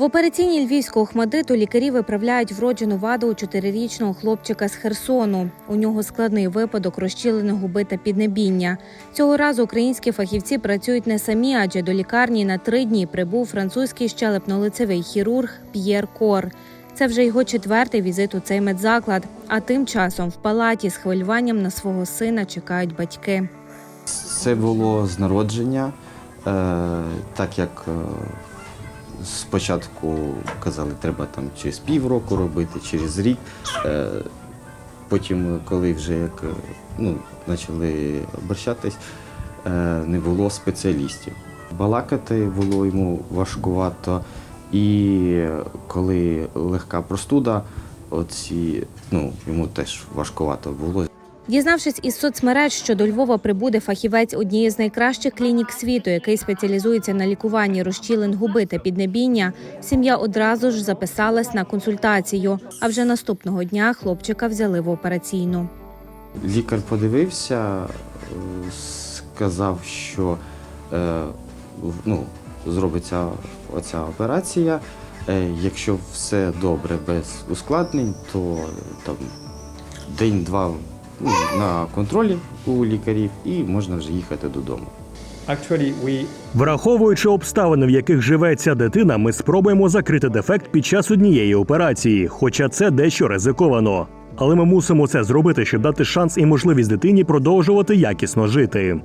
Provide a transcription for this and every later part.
В операційній львівського Охмадиту лікарі виправляють вроджену ваду у чотирирічного хлопчика з Херсону. У нього складний випадок розчілення губи та піднебіння. Цього разу українські фахівці працюють не самі, адже до лікарні на три дні прибув французький щелепно-лицевий хірург П'єр Кор. Це вже його четвертий візит у цей медзаклад. А тим часом в палаті з хвилюванням на свого сина чекають батьки. Це було з народження, е, так як е, спочатку казали, треба там через півроку робити, через рік. Е, потім, коли вже як е, ну, почали обращатись, е, не було спеціалістів. Балакати було йому важкувато, і коли легка простуда, оці, ну, йому теж важкувато було. Дізнавшись із соцмереж, що до Львова прибуде фахівець однієї з найкращих клінік світу, який спеціалізується на лікуванні розчілин губи та піднебіння, сім'я одразу ж записалась на консультацію. А вже наступного дня хлопчика взяли в операційну. Лікар подивився, е, сказав, що е, ну, зробиться оця операція. Е, Якщо все добре без ускладнень, то там день-два ну, на контролі у лікарів і можна вже їхати додому. Враховуючи обставини, в яких живе ця дитина, ми спробуємо закрити дефект під час однієї операції, хоча це дещо ризиковано. Але ми мусимо це зробити, щоб дати шанс і можливість дитині продовжувати якісно жити.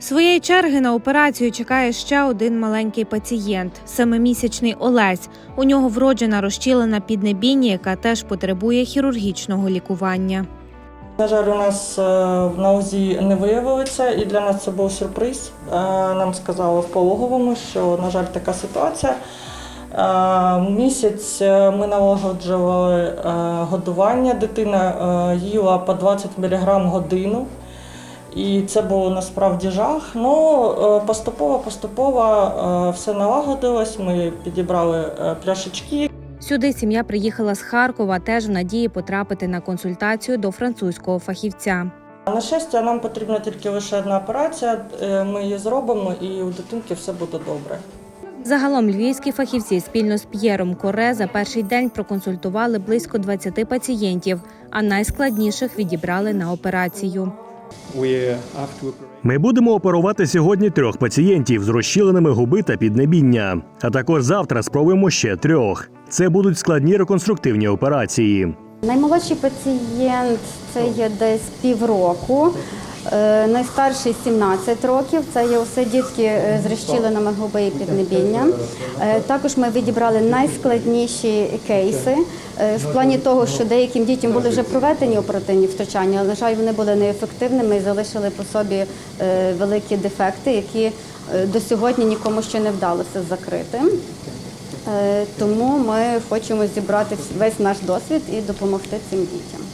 Своєї черги на операцію чекає ще один маленький пацієнт семимісячний Олесь. У нього вроджена розчілена піднебіння, яка теж потребує хірургічного лікування. На жаль, у нас е, на УЗІ не виявили це, і для нас це був сюрприз. Е, Нам сказали в пологовому, що, на жаль, така ситуація. Е, Місяць ми налагоджували годування. Дитина їла по 20 мг годину. І це було насправді жах. Ну поступово, поступово е, все налагодилось. Ми підібрали пляшечки, Сюди сім'я приїхала з Харкова, теж в надії потрапити на консультацію до французького фахівця. На щастя, нам потрібна тільки лише одна операція. Е, Ми її зробимо, і у дитинки все буде добре. Загалом львівські фахівці спільно з П'єром Коре за перший день проконсультували близько 20 пацієнтів, а найскладніших відібрали на операцію. Ми будемо оперувати сьогодні трьох пацієнтів з розщіленими губи та піднебіння. А також завтра спробуємо ще трьох. Це будуть складні реконструктивні операції. Наймолодший пацієнт це є десь півроку. Е, Найстарший 17 років. Це є усе дітки е, з розчіленими губи і піднебіння. Е, Також ми відібрали найскладніші кейси в плані того, що деяким дітям були вже проведені оперативні втручання, але на жаль, вони були неефективними і залишили по собі великі дефекти, які до сьогодні нікому ще не вдалося закрити. Тому ми хочемо зібрати весь наш досвід і допомогти цим дітям.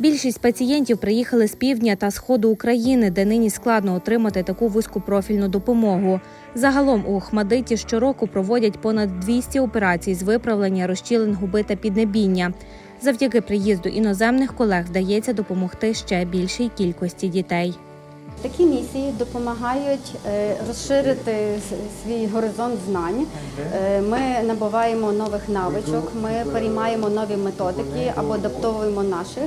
Більшість пацієнтів приїхали з півдня та сходу України, де нині складно отримати таку вузькопрофільну допомогу. Загалом у Охмадиті щороку проводять понад 200 операцій з виправлення розчілень губи та піднебіння. Завдяки приїзду іноземних колег вдається допомогти ще більшій кількості дітей. Такі місії допомагають е, розширити свій горизонт знань. Е, Ми набуваємо нових навичок, ми переймаємо нові методики або адаптовуємо наші.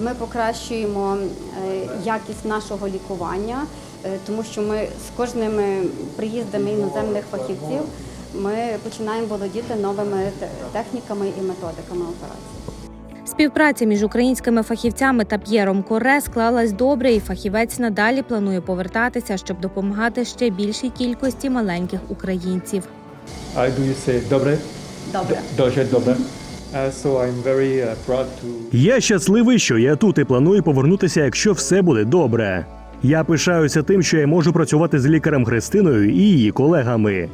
Ми покращуємо е, якість нашого лікування, тому що ми з кожними приїздами іноземних фахівців ми починаємо володіти новими техніками і методиками операції. Співпраця між українськими фахівцями та П'єром Коре склалась добре, і фахівець надалі планує повертатися, щоб допомагати ще більшій кількості маленьких українців. Do you say dobre? Добре. Дуже добре. Uh, so I'm very uh, proud to Я щасливий, що я тут і планую повернутися, якщо все буде добре. Я пишаюся тим, що я можу працювати з лікарем Христиною і її колегами.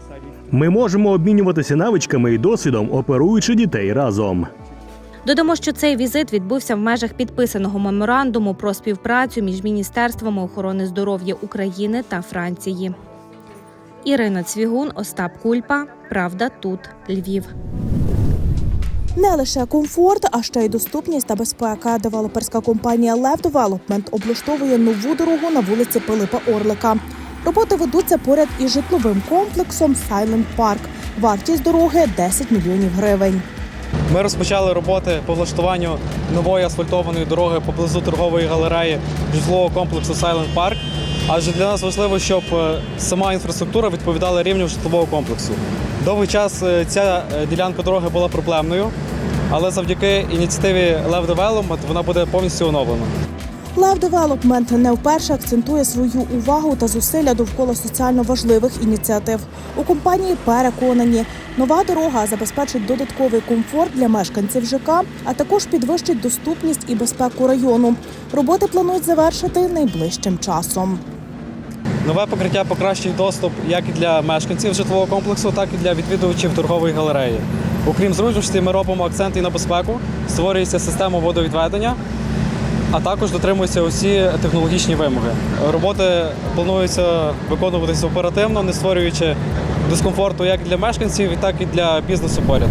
Ми можемо обмінюватися навичками і досвідом, оперуючи дітей разом. Додамо, що цей візит відбувся в межах підписаного меморандуму про співпрацю між міністерствами охорони здоров'я України та Франції. Ірина Цвігун, Остап Кульпа. Правда, тут Львів. Не лише комфорт, а ще й доступність та безпека. Девелоперська компанія Лев Девелопмент облаштовує нову дорогу на вулиці Пилипа Орлика. Роботи ведуться поряд із житловим комплексом Silent Park. Вартість дороги 10 мільйонів гривень. Ми розпочали роботи по влаштуванню нової асфальтованої дороги поблизу торгової галереї житлового комплексу Silent Park. Адже для нас важливо, щоб е, сама інфраструктура відповідала рівню житлового комплексу. Довгий час е, ця е, ділянка дороги була проблемною, але завдяки ініціативі Lev Development вона буде повністю оновлена. Лев Девелопмент не вперше акцентує свою увагу та зусилля довкола соціально важливих ініціатив. У компанії переконані, нова дорога забезпечить додатковий комфорт для мешканців ЖК, а також підвищить доступність і безпеку району. Роботи планують завершити найближчим часом. Нове покриття покращить доступ як для мешканців житлового комплексу, так і для відвідувачів торгової галереї. Окрім зручності, ми робимо акцент і на безпеку, створюється система водовідведення, а також дотримуються усі технологічні вимоги. Роботи плануються виконуватися оперативно, не створюючи дискомфорту як для мешканців, так і для бізнесу поряд.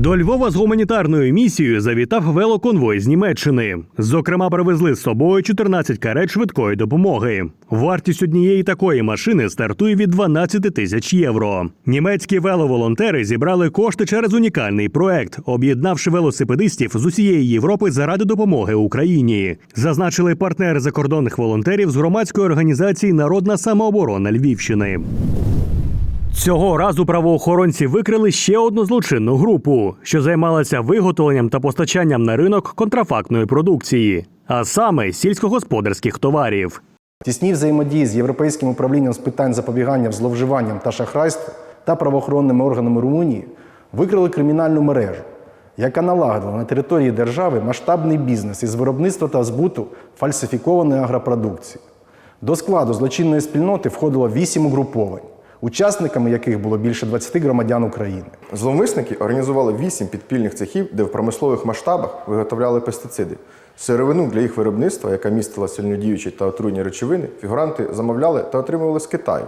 До Львова з гуманітарною місією завітав велоконвой з Німеччини. Зокрема, привезли з собою 14 карет швидкої допомоги. Вартість однієї такої машини стартує від 12 тисяч євро. Німецькі веловолонтери зібрали кошти через унікальний проект, об'єднавши велосипедистів з усієї Європи заради допомоги Україні. Зазначили партнери закордонних волонтерів з громадської організації Народна самооборона Львівщини. Цього разу правоохоронці викрили ще одну злочинну групу, що займалася виготовленням та постачанням на ринок контрафактної продукції, а саме сільськогосподарських товарів. Тісній взаємодії з Європейським управлінням з питань запобігання зловживанням та шахрайству та правоохоронними органами Румунії викрили кримінальну мережу, яка налагодила на території держави масштабний бізнес із виробництва та збуту фальсифікованої агропродукції. До складу злочинної спільноти входило вісім угруповань, учасниками яких було більше 20 громадян України. Зловмисники організували вісім підпільних цехів, де в промислових масштабах виготовляли пестициди. Сировину для їх виробництва, яка містила сильнодіючі та отруйні речовини, фігуранти замовляли та отримували з Китаю.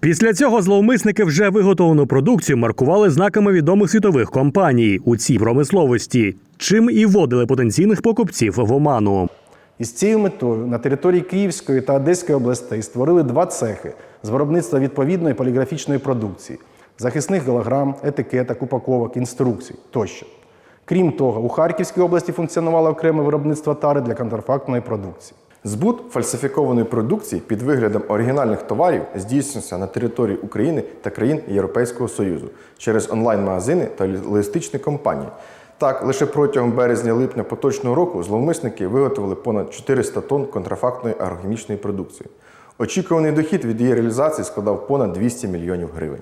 Після цього зловмисники вже виготовлену продукцію маркували знаками відомих світових компаній у цій промисловості, чим і вводили потенційних покупців в оману. Із цією метою на території Київської та Одеської областей створили два цехи з виробництва відповідної поліграфічної продукції, захисних голограм, етикеток, упаковок, інструкцій тощо. Крім того, у Харківській області функціонувало окреме виробництво тари для контрафактної продукції. Збут фальсифікованої продукції під виглядом оригінальних товарів здійснюється на території України та країн Європейського Союзу через онлайн-магазини та логістичні компанії. Так, лише протягом березня-липня поточного року зловмисники виготовили понад 400 тонн контрафактної агрохімічної продукції. Очікуваний дохід від її реалізації складав понад 200 мільйонів гривень.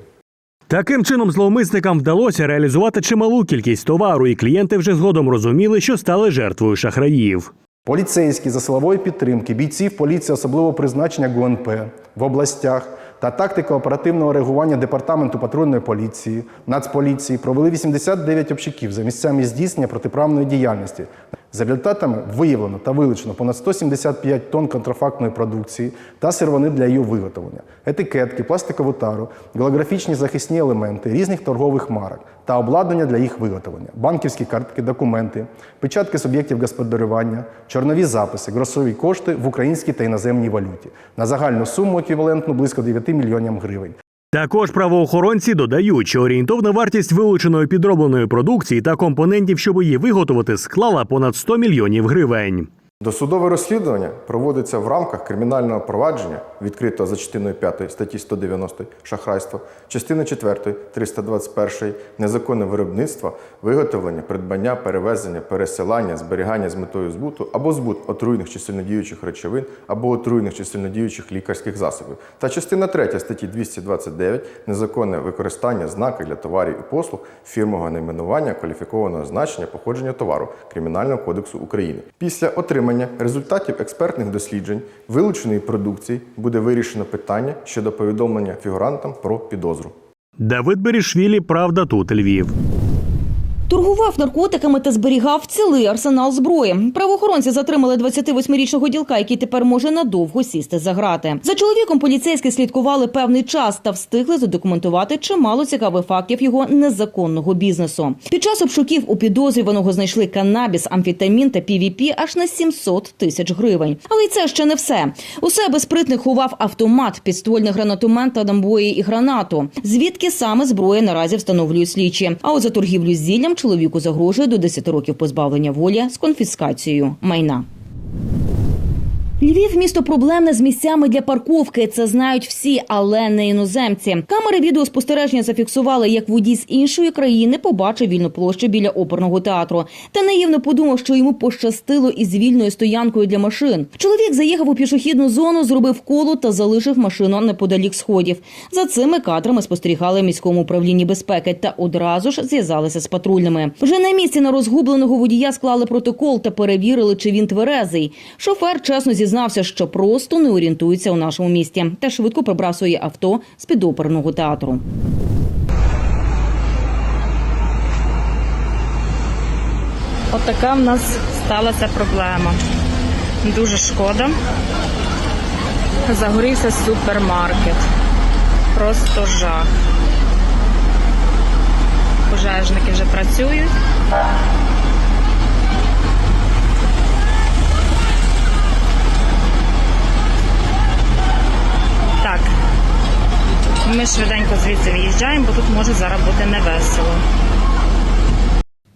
Таким чином, зловмисникам вдалося реалізувати чималу кількість товару, і клієнти вже згодом розуміли, що стали жертвою шахраїв. Поліцейські за силової підтримки, бійців поліції особливого призначення ГУНП в областях та тактика оперативного реагування Департаменту патрульної поліції, Нацполіції провели 89 обшуків за місцями здійснення протиправної діяльності. За результатами виявлено та вилучено понад 175 тонн контрафактної продукції та сировини для її виготовлення, етикетки, пластикову тару, голографічні захисні елементи різних торгових марок та обладнання для їх виготовлення, банківські картки, документи, печатки суб'єктів господарювання, чорнові записи, грошові кошти в українській та іноземній валюті на загальну суму еквівалентну близько 9 мільйонів гривень. Також правоохоронці додають, що орієнтовна вартість вилученої підробленої продукції та компонентів, щоб її виготовити, склала понад 100 мільйонів гривень. Досудове розслідування проводиться в рамках кримінального провадження, відкритого за частиною 5 статті 190 шахрайство, частини 4 321 незаконне виробництво, виготовлення, придбання, перевезення, пересилання, зберігання з метою збуту або збут отруйних чи сильнодіючих речовин або отруйних чи сильнодіючих лікарських засобів. Та частина 3 статті 229 незаконне використання знака для товарів і послуг фірмового найменування кваліфікованого значення походження товару Кримінального кодексу України. Після отримання результатів експертних досліджень вилученої продукції буде вирішено питання щодо повідомлення фігурантам про підозру. Давид Берішвілі, Правда, тут Львів. Торгував наркотиками та зберігав цілий арсенал зброї. Правоохоронці затримали 28-річного ділка, який тепер може надовго сісти за грати. За чоловіком поліцейські слідкували певний час та встигли задокументувати чимало цікавих фактів його незаконного бізнесу. Під час обшуків у підозрюваного знайшли канабіс, амфетамін та PVP аж на 700 тисяч гривень. Але й це ще не все. У себе спритник ховав автомат, підствольний гранатомет та набої і гранату. Звідки саме зброя наразі встановлюють слідчі. А от за торгівлю з зіллям чоловіку загрожує до 10 років позбавлення волі з конфіскацією майна. Львів місто проблемне з місцями для парковки. Це знають всі, але не іноземці. Камери відеоспостереження зафіксували, як водій з іншої країни побачив вільну площу біля оперного театру. Та наївно подумав, що йому пощастило із вільною стоянкою для машин. Чоловік заїхав у пішохідну зону, зробив коло та залишив машину неподалік сходів. За цими кадрами спостерігали міському управлінні безпеки та одразу ж зв'язалися з патрульними. Вже на місці на розгубленого водія склали протокол та перевірили, чи він тверезий. Шофер чесно зізнався, що просто не орієнтується у нашому місті та швидко прибрав своє авто з під оперного театру. Отака в нас сталася проблема. Дуже шкода. Загорівся супермаркет. Просто жах. Пожежники вже працюють. Так. Ми швиденько звідси виїжджаємо, бо тут може зараз бути невесело.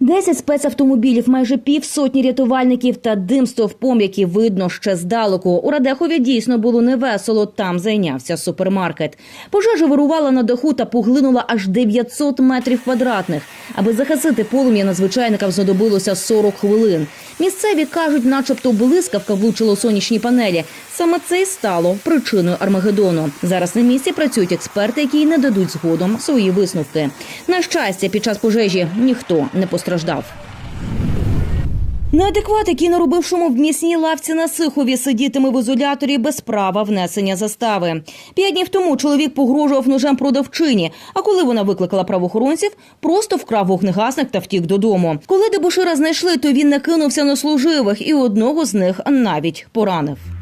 Десять спецавтомобілів, майже півсотні рятувальників та дим стовпом, які видно ще здалеку. У Радехові дійсно було невесело. Там зайнявся супермаркет. Пожежа вирувала на даху та поглинула аж 900 метрів квадратних. Аби загасити полум'я, надзвичайникам знадобилося 40 хвилин. Місцеві кажуть, начебто блискавка влучила у сонячні панелі. Саме це й стало причиною Армагеддону. Зараз на місці працюють експерти, які й нададуть згодом свої висновки. На щастя, під час пожежі ніхто не постраждав. Неадекват, який наробив шуму в місній лавці на Сихові, сидітиме в ізоляторі без права внесення застави. П'ять днів тому чоловік погрожував ножем продавчині. А коли вона викликала правоохоронців, просто вкрав вогнегасник та втік додому. Коли дебошира знайшли, то він накинувся на служивих і одного з них навіть поранив.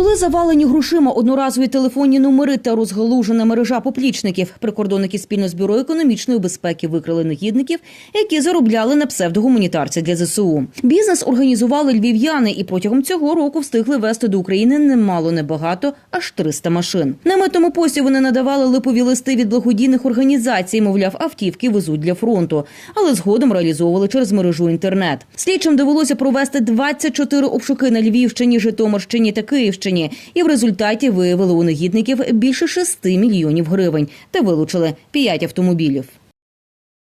Столи завалені грошима, одноразові телефонні номери та розгалужена мережа поплічників. Прикордонники спільно з бюро економічної безпеки викрили негідників, які заробляли на псевдогуманітарці для ЗСУ. Бізнес організували львів'яни і протягом цього року встигли вести до України немало небагато, аж 300 машин. На митному пості вони надавали липові листи від благодійних організацій, мовляв, автівки везуть для фронту, але згодом реалізовували через мережу інтернет. Слідчим довелося провести 24 обшуки на Львівщині, Житомирщині та Київщині, і в результаті виявили у негідників більше 6 мільйонів гривень та вилучили 5 автомобілів.